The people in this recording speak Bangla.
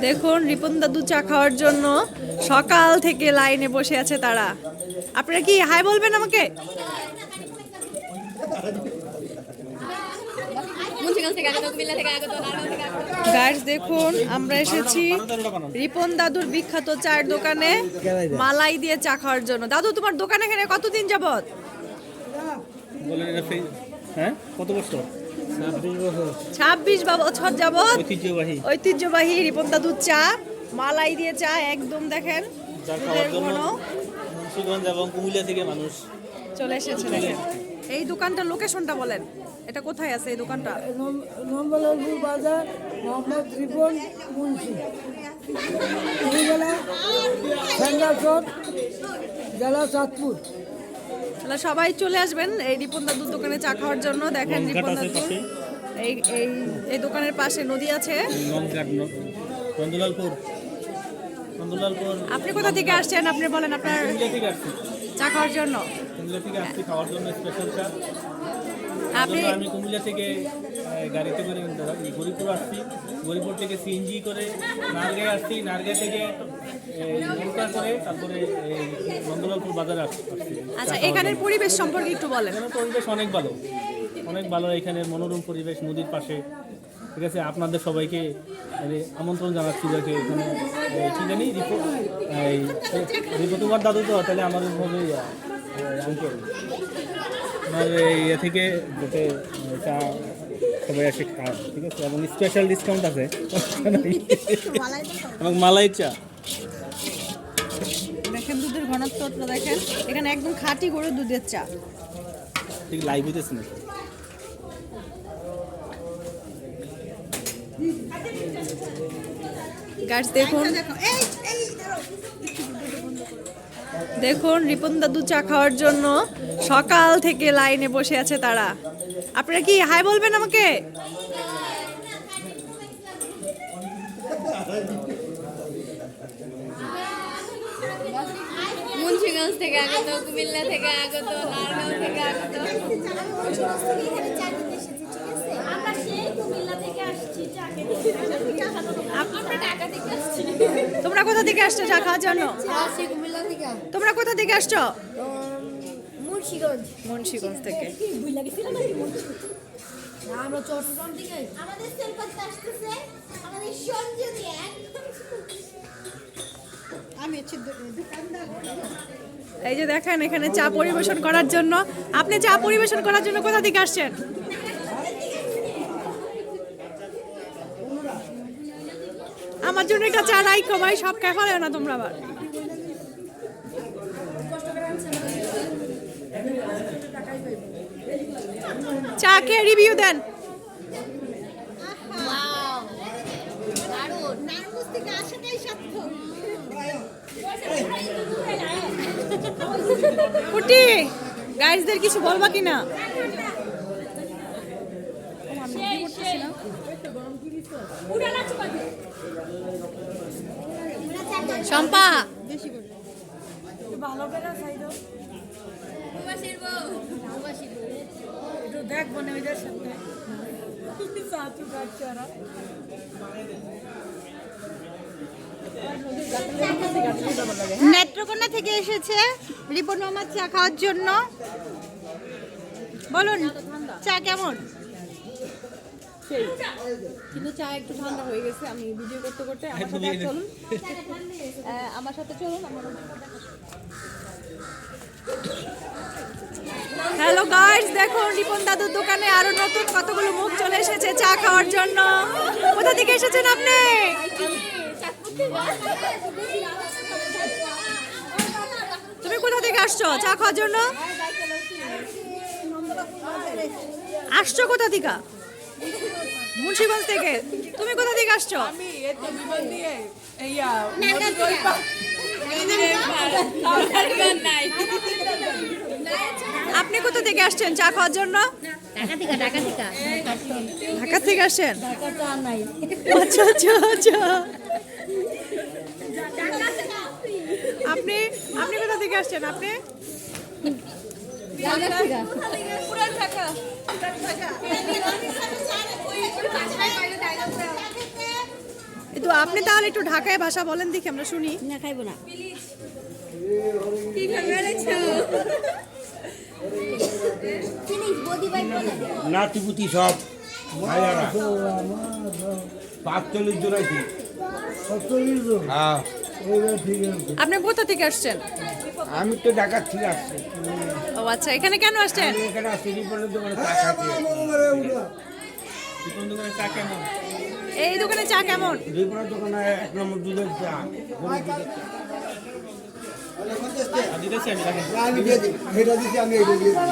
দেখুন, রিপন দাদু চা খাওয়ার জন্য সকাল থেকে লাইনে বসে আছে তারা। আপনারা কি হাই বলবেন আমাকে? দেখুন, আমরা এসেছি রিপন দাদুর বিখ্যাত চায়ের দোকানে মালাই দিয়ে চা খাওয়ার জন্য। দাদু, তোমার দোকান এখানে কতদিন ফে- হ্যাঁ? কত বছর? ছাব্বিশ বছর যাবত ঐতিহ্যবাহী। ঐতিহ্যবাহী রিপন দাদুর চা মালাই দিয়ে চা একদম দেখেন। এবং কুমিল্লা থেকে মানুষ চলে এসেছে এই দোকানটার লোকেশনটা বলেন এটা কোথায় আছে এই দোকানটা? নম্বরপুর বাজার মোহাম্মদ রিপন মুন্সি। জেলা চাঁদপুর। তাহলে সবাই চলে আসবেন এই রিপন দাদুর দোকানে চা খাওয়ার জন্য। দেখেন রিপন দাদু এই এই এই দোকানের পাশে নদী আছে। আপনি কোথা থেকে আসছেন? আপনি বলেন আপনার চা খাওয়ার জন্য। থেকে খাওয়ার জন্য স্পেশাল চা। আপনি আমি কুমিল্লা থেকে গাড়িতে করে গরিপুর আসছি। গরিপুর থেকে সিএনজি করে নারগাঁয় আসছি। নারগাঁ থেকে নৌকা করে তারপরে নন্দলালপুর বাজারে আসছি। আচ্ছা এখানের পরিবেশ সম্পর্কে একটু বলেন। পরিবেশ অনেক ভালো। অনেক ভালো এখানে মনোরম পরিবেশ নদীর পাশে। ঠিক আছে আপনাদের সবাইকে আমন্ত্রণ জানাচ্ছি যাকে এখানে কি জানি রিপো তোমার দাদু তো তাহলে আমাদের আঙ্কেল। আমার এই ইয়ে থেকে যাতে চা সবাই এসে খায় ঠিক আছে? এবং স্পেশাল ডিসকাউন্ট আছে। এবং মালাই চা। দেখেন দুধের ঘনত্বটা দেখেন। এখানে একদম খাঁটি গরুর দুধের চা। ঠিক লাইভ হইতেছে না গাছ দেখুন। দেখুন রিপন দাদু চা খাওয়ার জন্য সকাল থেকে লাইনে বসে আছে তারা। আপনারা কি হাই বলবেন আমাকে? মুন্সিগঞ্জ থেকে আগত কুমিল্লা থেকে আগত নারায়ণ থেকে আগত। আমরা সেই কুমিল্লা থেকে আসছি চা খেতে। আমরা ঢাকা থেকে আসছি তোমরা কোথা থেকে আসছো চা খাওয়ার জন্য? আসছি কুমিল্লা থেকে। তোমরা কোথা থেকে আসছো? মুন্সিগঞ্জ। মুন্সিগঞ্জ থেকে। আমরা চট্টগ্রাম থেকে আমাদের সেলপাতে আসতেছে আমাদের সঞ্জনী আমি এই যে দেখেন এখানে চা পরিবেশন করার জন্য। আপনি চা পরিবেশন করার জন্য কোথা থেকে আসছেন? আমার জন্য একটা চা নাই কমাই সব খাই না তোমরা আবার। চা খেয়ে রিভিউ দেন। কুটি গাইজদের কিছু বলবা কি না শম্পা প্রবাসীর বউ একটু না সাথে। নেত্রকোনা থেকে এসেছে রিপন মামার চা খাওয়ার জন্য। বলুন চা কেমন? কিন্তু চা একটু ঠান্ডা হয়ে গেছে, আমি ভিডিও করতে করতে আমার সাথে চলুন। আমার সাথে চলুন হ্যালো গাইস দেখো রিপন দাদুর দোকানে আরও নতুন কতগুলো মুখ চলে এসেছে চা খাওয়ার জন্য। কোথা থেকে এসেছেন আপনি? তুমি কোথা থেকে আসছো? চা খাওয়ার জন্য? আসছো কোথা থেকে? মুন্সিগঞ্জ থেকে? তুমি কোথা থেকে আসছো? আপনি কোথা থেকে আসছেন? চা খাওয়ার জন্য? ঢাকা থেকে ঢাকা ঢাকা আসছেন? আচ্ছা আচ্ছা আচ্ছা। আপনি আপনি কোথা থেকে আসছেন? আপনি? ঋতু আপনি তাহলে একটু ঢাকায় ভাষা বলেন দেখি আমরা শুনি। না খাইবো না। নাতিপুতি সব। ভাইয়ারা। পাঁচচল্লিশ জন আছে হ্যাঁ। আপনি কোথা থেকে আসছেন? আমি তো ঢাকা থেকে আসছি। ও আচ্ছা এখানে কেন আসছেন? এখানে আসছি দোকানে এই দোকানে চা কেমন? রিপনের দোকানে এক নম্বর দুধের চা। দিতেছি আমি আমি দিয়ে দিই এটা দিচ্ছি আমি এটা দিয়ে দিই